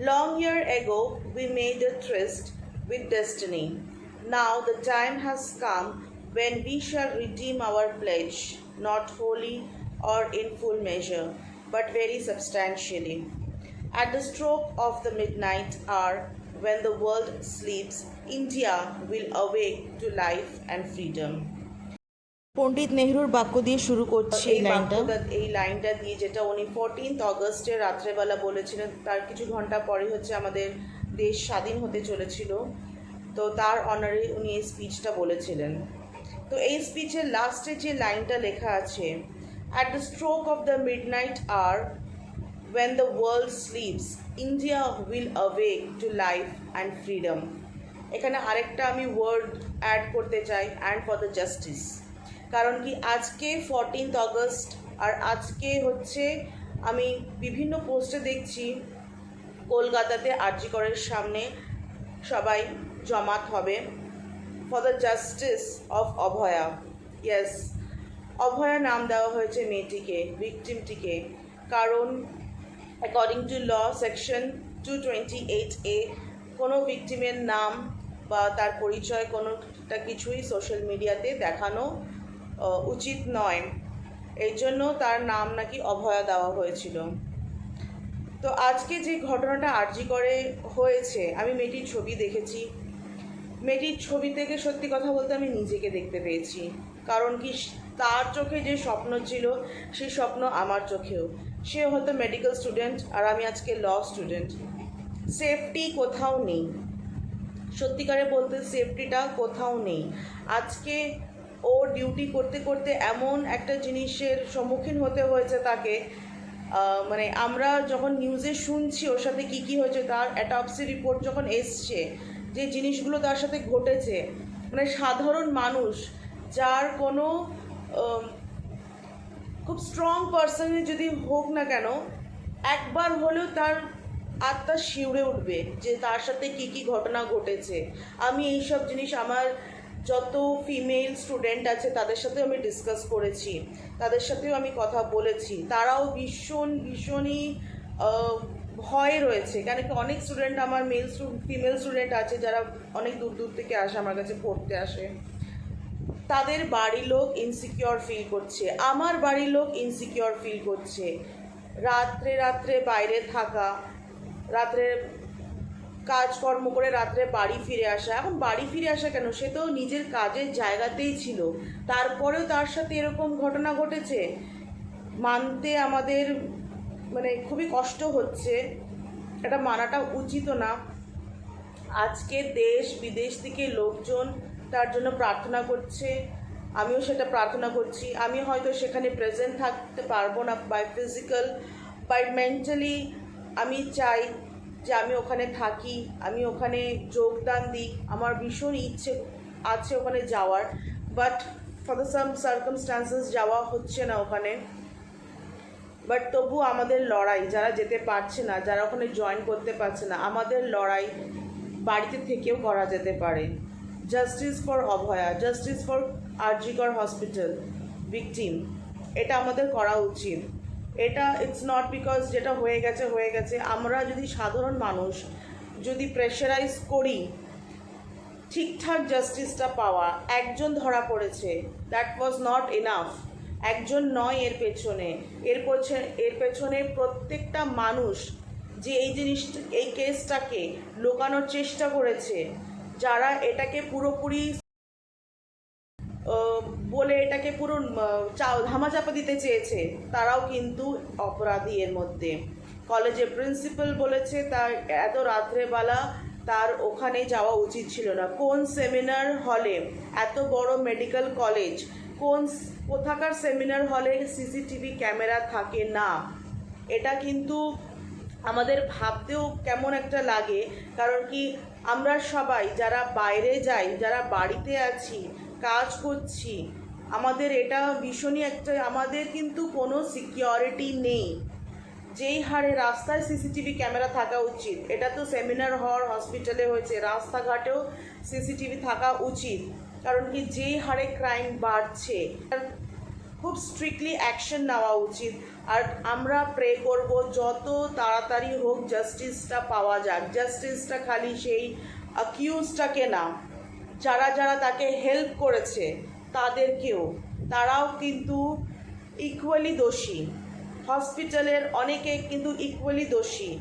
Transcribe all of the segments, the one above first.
Long year ago, we made a tryst with destiny. Now the time has come when we shall redeem our pledge, not wholly or in full measure, but very substantially. At the stroke of the midnight hour, when the world sleeps, India will awake to life and freedom. পণ্ডিত নেহরুর বাক্য দিয়ে শুরু করছি এই লাইনটা। এই লাইনটা দিয়ে যেটা উনি ফোরটিন্থ অগস্টে রাত্রেবেলা বলেছিলেন তার কিছু ঘণ্টা পরে হচ্ছে আমাদের দেশ স্বাধীন হতে চলেছিল। তো তার অনারে উনি এই স্পিচটা বলেছিলেন। তো এই স্পিচের লাস্টে যে লাইনটা লেখা আছে at the stroke of the midnight R when the world sleeps india will awake to life and freedom. এখানে আরেকটা আমি ওয়ার্ড অ্যাড করতে চাই অ্যান্ড ফর দ্য জাস্টিস কারণ কি আজকে ফোরটিন্থ অগস্ট আর আজকে হচ্ছে আমি বিভিন্ন পোস্টে দেখছি, কলকাতাতে আরজিকরের সামনে সবাই জমাত হবে for the justice of Abhaya. Yes Abhaya নাম দেওয়া হয়েছে মেয়েটিকে ভিকটিমটিকে কারণ according to law section two twenty eight A কোনো ভিকটিমের নাম বা তার পরিচয় কোনোটা কিছুই সোশ্যাল মিডিয়াতে দেখানো উচিত নয়। এই জন্য তার নাম নাকি অভয়া দেওয়া হয়েছিল। তো আজকে যে ঘটনাটা আরজি করে হয়েছে, আমি মেয়েটির ছবি দেখেছি। মেয়েটির ছবি থেকে সত্যি কথা বলতে আমি নিজেকে দেখতে পেয়েছি। কারণ কি, তার চোখে যে স্বপ্ন ছিল সেই স্বপ্ন আমার চোখেও। সে হয়তো মেডিকেল স্টুডেন্ট আর আমি আজকে ল স্টুডেন্ট সেফটি কোথাও নেই। সত্যিকারে বলতে সেফটিটা কোথাও নেই। আজকে ও ডিউটি করতে করতে এমন একটা জিনিসের সম্মুখীন হতে হয়েছে তাকে। মানে আমরা যখন নিউজে শুনছি ওর সাথে কি কি হয়েছে, তার অ্যাটপসি রিপোর্ট যখন এসছে, যে জিনিসগুলো তার সাথে ঘটেছে মানে সাধারণ মানুষ যার কোনো খুব স্ট্রং পার্সনে যদি হোক না কেন, একবার হলেও তার আত্মা শিউরে উঠবে যে তার সাথে কি কি ঘটনা ঘটেছে। আমি এইসব জিনিস আমার যত ফিমেল স্টুডেন্ট আছে, তাদের সাথেও আমি ডিসকাস করেছি, তাদের সাথেও আমি কথা বলেছি। তারাও ভীষণ, ভীষণই ভয় রয়েছে। কেন কি অনেক স্টুডেন্ট আমার মেল ফিমেল স্টুডেন্ট আছে, যারা অনেক দূর দূর থেকে আসে, আমার কাছে পড়তে আসে। তাদের বাড়ির লোক ইনসিকিওর ফিল করছে। আমার বাড়ির লোক ইনসিকিওর ফিল করছে। রাত্রে রাত্রে বাইরে থাকা, রাত্রে কাজকর্ম করে রাত্রে বাড়ি ফিরে আসা। এখন বাড়ি ফিরে আসা কেন? সে তো নিজের কাজের জায়গাতেই ছিল। তারপরেও তার সাথে এরকম ঘটনা ঘটেছে? মানতে আমাদের মানে খুবই কষ্ট হচ্ছে। এটা মানাটা উচিত না। আজকে দেশ, বিদেশ থেকে লোকজন তার জন্য প্রার্থনা করছে। আমিও সেটা প্রার্থনা করছি। আমি হয়তো সেখানে প্রেজেন্ট থাকতে পারব না বাই ফিজিক্যাল বাই মেন্টালি আমি চাই যে আমি ওখানে থাকি, আমি ওখানে যোগদান দিই, আমার ভীষণ ইচ্ছে আছে ওখানে যাওয়ার but for the some circumstances যাওয়া হচ্ছে না ওখানে। বাট তবু আমাদের লড়াই, যারা যেতে পারছে না, যারা ওখানে জয়েন করতে পারছে না, আমাদের লড়াই বাড়িতে থেকেও করা যেতে পারে। Justice for Abhaya justice for RG Kar hospital victim এটা আমাদের করা উচিত। এটা ইটস নট বিকজ যেটা হয়ে গেছে হয়ে গেছে। আমরা যদি সাধারণ মানুষ যদি প্রেশারাইজ করি, ঠিকঠাক জাস্টিসটা পাওয়া, একজন ধরা পড়েছে দ্যাট ওয়াজ নট এনাফ একজন নয় এর পেছনে। এর পেছনে এর পেছনে প্রত্যেকটা মানুষ যে এই জিনিসটা, এই কেসটাকে লোকানোর চেষ্টা করেছে, যারা এটাকে পুরোপুরি বলে এটাকে পুরো ধামাচাপা দিতে চেয়েছে, তারাও কিন্তু অপরাধী এর মধ্যে। কলেজে প্রিন্সিপাল বলেছে, তার এত রাত্রেবেলা তার ওখানে যাওয়া উচিত ছিল না। কোন সেমিনার হলে, এত বড় মেডিকেল কলেজ, কোন কোথাকার সেমিনার হলে সিসিটিভি ক্যামেরা থাকে না? এটা কিন্তু আমাদের ভাবতেও কেমন একটা লাগে, কারণ কি আমরা সবাই যারা বাইরে যাই, যারা বাড়িতে আছি, কাজ করছি আমাদের এটা ভীষণই একটা, আমাদের কিন্তু কোনো সিকিউরিটি নেই। যেই হারে রাস্তায় সিসিটিভি ক্যামেরা থাকা উচিত, এটা তো সেমিনার হল হসপিটালে হয়েছে, রাস্তাঘাটেও সিসিটিভি থাকা উচিত। কারণ কি যেই হারে ক্রাইম বাড়ছে খুব স্ট্রিক্টলি অ্যাকশন নেওয়া উচিত। আর আমরা প্রে করব যত তাড়াতাড়ি হোক জাস্টিসটা পাওয়া যাক। জাস্টিসটা খালি সেই অ্যাকিউজটাকে না, যারা যারা তাকে হেল্প করেছে তাদেরকেও। তারাও কিন্তু ইকুয়ালি দোষী। হসপিটালের অনেকে কিন্তু ইকুয়ালি দোষী।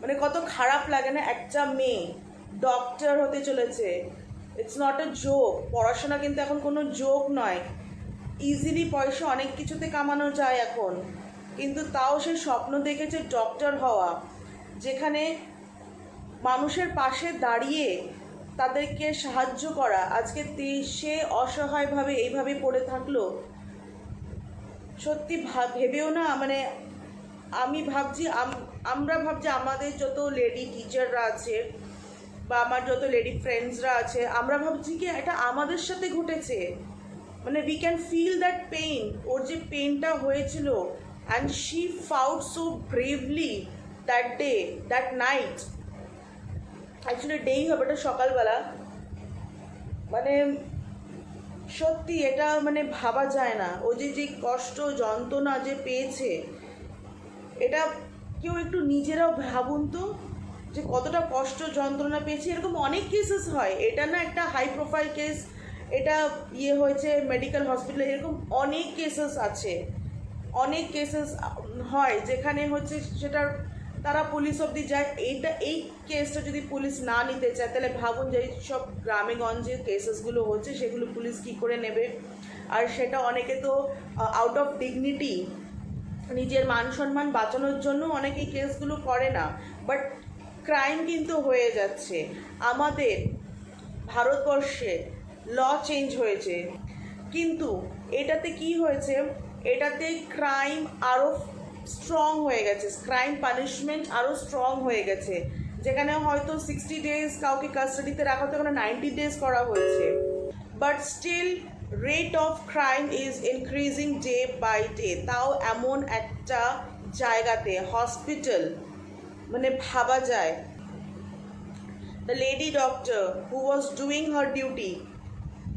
মানে কত খারাপ লাগে না, একটা মেয়ে ডক্টর হতে চলেছে। ইটস নট এ জোক পড়াশোনা কিন্তু এখন কোনো জোক নয়। ইজিলি পয়সা অনেক কিছুতে কামানো যায় এখন। কিন্তু তাও সে স্বপ্ন দেখেছে ডক্টর হওয়া। যেখানে মানুষের পাশে দাঁড়িয়ে তাদেরকে সাহায্য করা আজকে সে অসহায়ভাবে এইভাবে পড়ে থাকল। সত্যি ভাব- ভেবেও না মানে আমি ভাবছি, আম- আমরা ভাবছি আমাদের যত লেডি টিচাররা আছে বা আমার যত লেডি ফ্রেন্ডসরা আছে, আমরা ভাবছি কি এটা আমাদের সাথে ঘটেছে। মানে we can feel that pain ওর যে পেইনটা হয়েছিল and she fought so bravely that day that night actually ডেই হবে এটা সকালবেলা। মানে সত্যি এটা মানে ভাবা যায় না। ও যে যে কষ্ট, যন্ত্রণা যে পেয়েছে, এটা কেউ একটু নিজেরাও ভাবুন তো, যে কতটা কষ্ট, যন্ত্রণা পেয়েছে। এরকম অনেক কেসেস হয়। এটা না একটা হাই প্রোফাইল কেস এটা ইয়ে হয়েছে মেডিকেল হসপিটালে এরকম অনেক কেসেস আছে। অনেক কেসেস হয়, যেখানে হচ্ছে সেটার তারা পুলিশ অবধি যায়। এইটা, এই কেসটা যদি পুলিশ না নিতে চায়, তাহলে ভাবুন যে সব গ্রামে গঞ্জে কেসেসগুলো হচ্ছে, সেগুলো পুলিশ কী করে নেবে? আর সেটা অনেকে তো আউট অফ ডিগনিটি নিজের মান সম্মান বাঁচানোর জন্য অনেকেই কেসগুলো করে না। বাট ক্রাইম কিন্তু হয়ে যাচ্ছে। আমাদের ভারতবর্ষে ল চেঞ্জ হয়েছে। কিন্তু এটাতে কি হয়েছে? এটাতে ক্রাইম আরও স্ট্রং হয়ে গেছে। ক্রাইম পানিশমেন্ট আরও স্ট্রং হয়ে গেছে। যেখানে হয়তো সিক্সটি ডেজ কাউকে কাস্টাডিতে রাখা হতো, ওখানে নাইনটি ডেজ করা হয়েছে। But still rate of crime is increasing day by day তাও এমন একটা জায়গাতে হসপিটাল মানে ভাবা যায়। The lady doctor who was doing her duty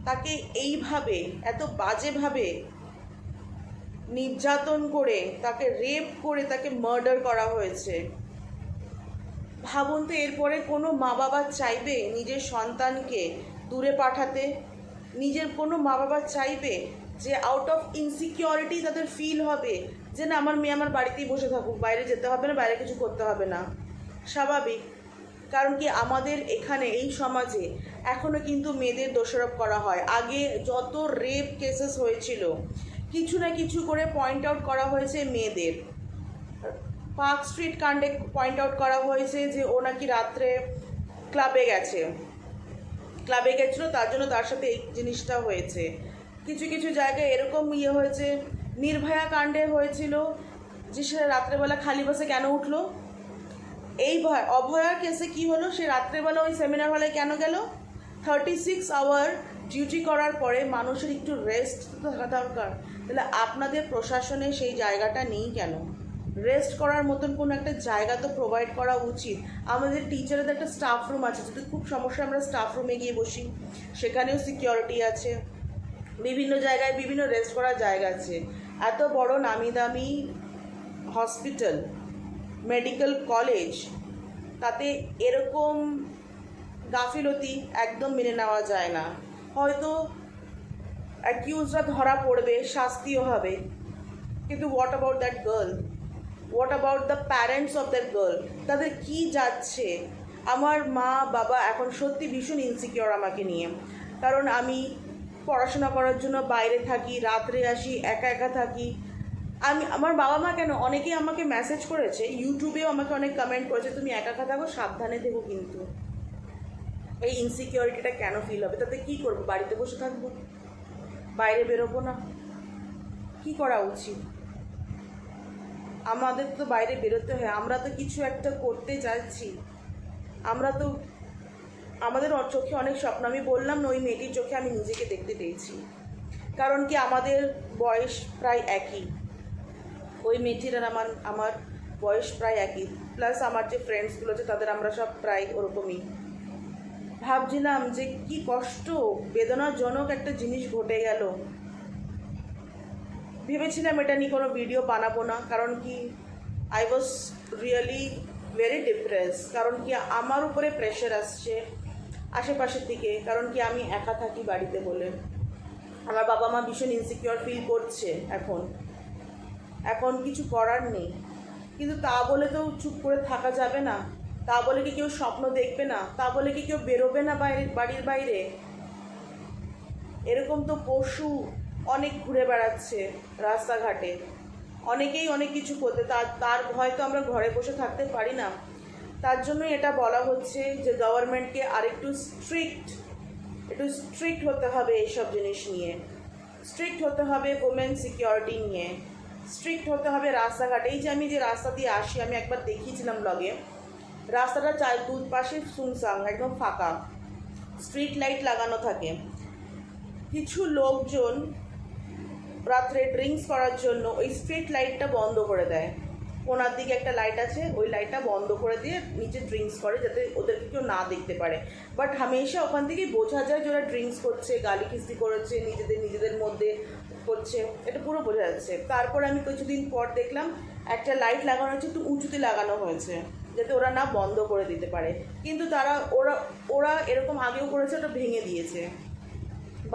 তাকে এইভাবে, এত বাজেভাবে নির্যাতন করে, তাকে রেপ করে, তাকে মার্ডার করা হয়েছে। ভাবুন তো, এরপরে কোনো মা বাবা চাইবে নিজের সন্তানকে দূরে পাঠাতে? নিজের কোনো মা বাবা চাইবে যে আউট অফ ইনসিকিউরিটি তাদের ফিল হবে? যে না, আমার মেয়ে আমার বাড়িতেই বসে থাকুক, বাইরে যেতে হবে না, বাইরে কিছু করতে হবে না। স্বাভাবিক। কারণ কি, আমাদের এখানে, এই সমাজে এখনও কিন্তু মেয়েদের দোষারোপ করা হয়। আগে যত রেপ কেসেস হয়েছিল কিছু না কিছু করে পয়েন্ট আউট করা হয়েছে মেয়েদের। পার্ক স্ট্রিট কাণ্ডে পয়েন্ট আউট করা হয়েছে যে ও নাকি রাত্রে ক্লাবে গেছে। ক্লাবে গেছিল, তার জন্য তার সাথে এই জিনিসটা হয়েছে। কিছু কিছু জায়গায় এরকম ইয়ে হয়েছে, নির্ভয়া কাণ্ডে হয়েছিল, যে সে রাত্রেবেলা খালি বাসে কেন উঠল? এই ভয়, অভয়ার কেসে কি হলো? সে রাত্রেবেলা ওই সেমিনার হলে কেন গেল? থার্টি সিক্স আওয়ার ডিউটি করার পরে মানুষের একটু রেস্ট তো থাকা দরকার। তাহলে আপনাদের প্রশাসনে সেই জায়গাটা নেই কেন? রেস্ট করার মতন কোনো একটা জায়গা তো প্রোভাইড করা উচিত। আমাদের টিচারদের একটা স্টাফ রুম আছে, যদি খুব সমস্যা আমরা স্টাফ রুমে গিয়ে বসি। সেখানেও সিকিউরিটি আছে। বিভিন্ন জায়গায় বিভিন্ন রেস্ট করার জায়গা আছে। এত বড় নামি দামি হসপিটাল মেডিকেল কলেজ তাতে এরকম গাফিলতি একদম মেনে নেওয়া যায় না। হয়তো অ্যাকিউজরা ধরা পড়বে, শাস্তিও হবে। কিন্তু what about that girl what about the parents of that girl তাদের কি যাচ্ছে? আমার মা, বাবা এখন সত্যি ভীষণ ইনসিকিওর আমাকে নিয়ে। কারণ আমি পড়াশোনা করার জন্য বাইরে থাকি, রাত্রে আসি, একা একা থাকি। আমি, আমার বাবা মা কেন? অনেকেই আমাকে মেসেজ করেছে ইউটিউবেও আমাকে অনেক কমেন্ট করেছে, তুমি একা একা থাকো, সাবধানে থেকো কিন্তু। এই ইনসিকিউরিটিটা কেন ফিল হবে? তাতে কি করব? বাড়িতে বসে থাকব বাইরে বেরোবো না? কি করা উচিত? আমাদের তো বাইরে বেরোতে হয়। আমরা তো কিছু একটা করতে চাইছি আমরা তো, আমাদের চোখে অনেক স্বপ্ন। আমি বললাম না, ওই মেয়েটির চোখে আমি নিজেকে দেখতে পেয়েছি। কারণ কি আমাদের বয়স প্রায় একই। ওই মেয়েটির আর আমার আমার বয়স প্রায় একই। প্লাস আমার যে ফ্রেন্ডসগুলো আছে, তাদের আমরা সব প্রায় ওরকমই। ভাবছিলাম যে কি কষ্ট, বেদনাজনক একটা জিনিস ঘটে গেল। ভেবেছিলাম এটা নিয়ে কোনো ভিডিও বানাবো না, কারণ কি I was really very depress কারণ কি আমার উপরে প্রেশার আসছে আশেপাশের দিকে, কারণ কি আমি একা থাকি বাড়িতে বলে। আমার বাবা মা ভীষণ ইনসিকিউর ফিল করছে এখন। এখন কিছু করার নেই। কিন্তু তা বলে তো চুপ করে থাকা যাবে না। তা বলে কি কেউ স্বপ্ন দেখবে না? তা বলে কি কেউ বেরোবে না বাইরে, বাড়ির বাইরে? এরকম তো পশু অনেক ঘুরে বেড়াচ্ছে রাস্তাঘাটে। অনেকেই অনেক কিছু করতে তার তার ভয় তো আমরা ঘরে বসে থাকতে পারি না। তার জন্যই এটা বলা হচ্ছে যে গভর্নমেন্টকে আরেকটু স্ট্রিক্ট একটু স্ট্রিক্ট হতে হবে এইসব জিনিস নিয়ে। স্ট্রিক্ট হতে হবে ওমেন সিকিউরিটি নিয়ে। স্ট্রিক্ট হতে হবে রাস্তাঘাটে। এই যে আমি যে রাস্তা দিয়ে আসি, আমি একবার দেখিয়েছিলাম ব্লগে রাস্তাটা চার দুই পাশে সুনসাং একদম ফাঁকা। স্ট্রিট লাইট লাগানো থাকে। কিছু লোকজন রাত্রে ড্রিঙ্কস করার জন্য ওই স্ট্রিট লাইটটা বন্ধ করে দেয়। কোনার দিকে একটা লাইট আছে, ওই লাইটটা বন্ধ করে দিয়ে নিচে ড্রিঙ্কস করে যাতে ওদেরকে কেউ না দেখতে পারে। বাট হামেশা ওখান থেকেই বোঝা যায় যে ওরা ড্রিঙ্কস করছে, গালি খিস্তি করেছে, নিজেদের নিজেদের মধ্যে করছে। এটা পুরো বোঝা যাচ্ছে। তারপর আমি কিছুদিন পর দেখলাম, একটা লাইট লাগানো হয়েছে, একটু উঁচুতে লাগানো হয়েছে। যাতে ওরা না বন্ধ করে দিতে পারে। কিন্তু তারা, ওরা ওরা এরকম আগেও করেছে, ওটা ভেঙে দিয়েছে।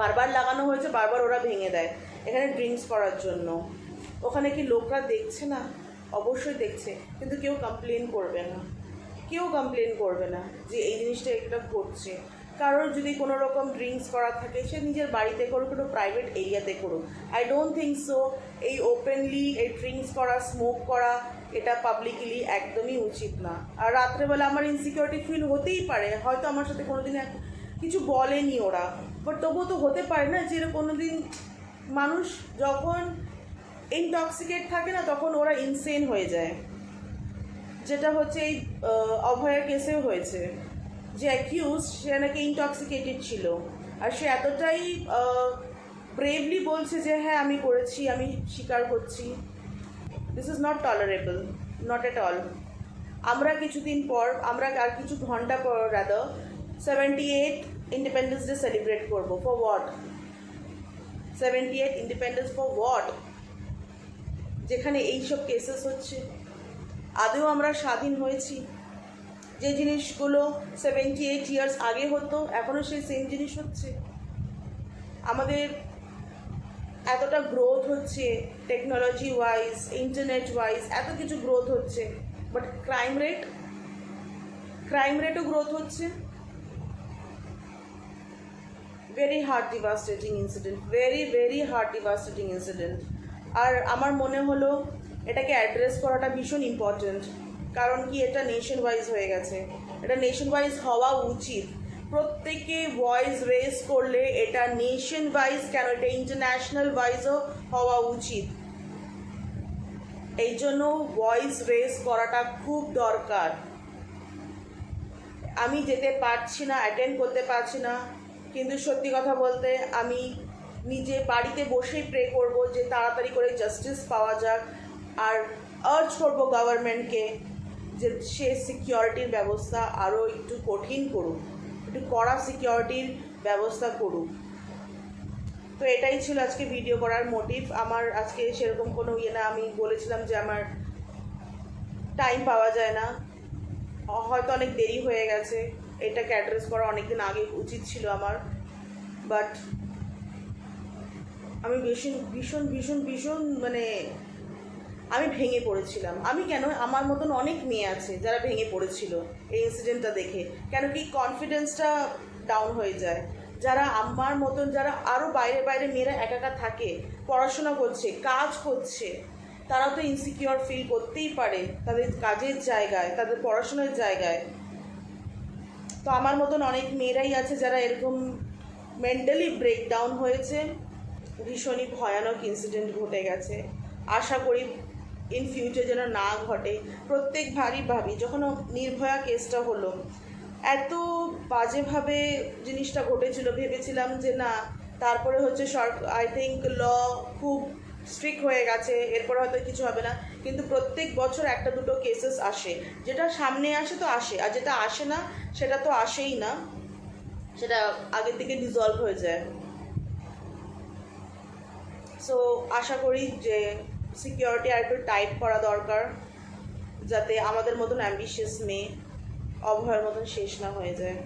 বারবার লাগানো হয়েছে, বারবার ওরা ভেঙে দেয়। এখানে ড্রিঙ্কস করার জন্য। ওখানে কি লোকরা দেখছে না? অবশ্যই দেখছে, কিন্তু কেউ কমপ্লেন করবে না। কেউ কমপ্লেন করবে না যে এই জিনিসটা একটা ঘটছে। কারোর যদি কোনো রকম ড্রিঙ্কস করা থাকে, সে নিজের বাড়িতে করুক, কোনো প্রাইভেট এরিয়াতে করুক। আই ডোন্ট থিঙ্ক সো এই ওপেনলি এই ড্রিঙ্কস করা স্মোক করা এটা পাবলিকলি একদমই উচিত না। আর রাত্রেবেলা আমার ইনসিকিউরিটি ফিল হতেই পারে। হয়তো আমার সাথে কোনোদিন এক কিছু বলেনি ওরা। বাট তবুও তো হতে পারে না যে কোনো দিন মানুষ যখন ইনটক্সিকেট থাকে না, তখন ওরা ইনসেন হয়ে যায়। যেটা হচ্ছে এই অভয়ের কেসেও হয়েছে। যে অ্যাকিউজ সে নাকি ইনটক্সিকেটেড ছিল। আর সে এতটাই ব্রেভলি বলছে যে হ্যাঁ আমি করেছি, আমি স্বীকার করছি this is not tolerable not at all আমরা কিছুদিন পর, আমরা আর কিছু ঘণ্টা পর rather seventy eight independence day celebrate করব। For what seventy eight independence for what যেখানে এইসব কেসেস হচ্ছে। আদেও আমরা স্বাধীন হয়েছি। যে জিনিসগুলো সেভেন্টি এইট ইয়ার্স আগে হতো এখনও সেই সেম জিনিস হচ্ছে। আমাদের এতটা গ্রোথ হচ্ছে টেকনোলজি ওয়াইজ ইন্টারনেট ওয়াইজ এত কিছু গ্রোথ হচ্ছে। বাট ক্রাইম রেট ক্রাইম রেটও গ্রোথ হচ্ছে। Very heart devastating incident very very heart devastating incident আর আমার মনে হলো এটাকে অ্যাড্রেস করাটা ভীষণ ইম্পর্ট্যান্ট কারণ কি এটা নেশন ওয়াইজ হয়ে গেছে। এটা নেশন ওয়াইজ হওয়া উচিত। প্রত্যেকে ভয়েস রেস করলে এটা নেশন ওয়াইজ কেন? এটা ইন্টারন্যাশনাল ওয়াইজও হওয়া উচিত। এই জন্য ভয়েস রেস করাটা খুব দরকার। আমি যেতে পারছি না অ্যাটেন্ড করতে পারছি না। কিন্তু সত্যি কথা বলতে আমি নিজে বাড়িতে বসেই প্রে করব যে তাড়াতাড়ি করে জাস্টিস পাওয়া যাক। আর আর্জ করব গভর্নমেন্টকে যে সে সিকিউরিটির ব্যবস্থা আরও একটু কঠিন করুক। একটু কড়া সিকিউরিটির ব্যবস্থা করুক। তো এটাই ছিল আজকে ভিডিও করার মোটিভ আমার আজকে সেরকম কোনো ইয়ে না, আমি বলেছিলাম যে আমার টাইম পাওয়া যায় না। হয়তো অনেক দেরি হয়ে গেছে। এটাকে অ্যাড্রেস করা অনেকদিন আগে উচিত ছিল আমার। বাট আমি ভীষণ ভীষণ ভীষণ ভীষণ মানে আমি ভেঙে পড়েছিলাম। আমি কেন? আমার মতন অনেক মেয়ে আছে যারা ভেঙে পড়েছিল এই ইনসিডেন্টটা দেখে। কেন কি কনফিডেন্সটা ডাউন হয়ে যায়। যারা আমার মতন, যারা আরও বাইরে বাইরে মেয়েরা একা একা থাকে, পড়াশোনা করছে, কাজ করছে তারা তো ইনসিকিউর ফিল করতেই পারে তাদের কাজের জায়গায়, তাদের পড়াশোনার জায়গায়। তো আমার মতন অনেক মেয়েরাই আছে যারা এরকম মেন্টালি ব্রেকডাউন হয়েছে। ভীষণই ভয়ানক ইনসিডেন্ট ঘটে গেছে। আশা করি ইন ফিউচার যেন না ঘটে প্রত্যেক ভারী ভাবি, যখন নির্ভয়া কেসটা হলো, এত বাজেভাবে জিনিসটা ঘটেছিল, ভেবেছিলাম যে না, তারপরে হচ্ছে সরকার আই থিঙ্ক ল খুব স্ট্রিক্ট হয়ে গেছে, এরপর হয়তো কিছু হবে না, কিন্তু প্রত্যেক বছর একটা দুটো কেসেস আসে, যেটা সামনে আসে তো আসে, আর যেটা আসে না, সেটা তো আসেই না, সেটা আগের থেকে ডিজলভ হয়ে যায়। সো আশা করি যে সিকিউরিটি আর একটু টাইট করা দরকার, যাতে আমাদের মতন অ্যাম্বিশিয়াস মেয়ে, অভয়ের মতন শেষ না হয়ে যায়।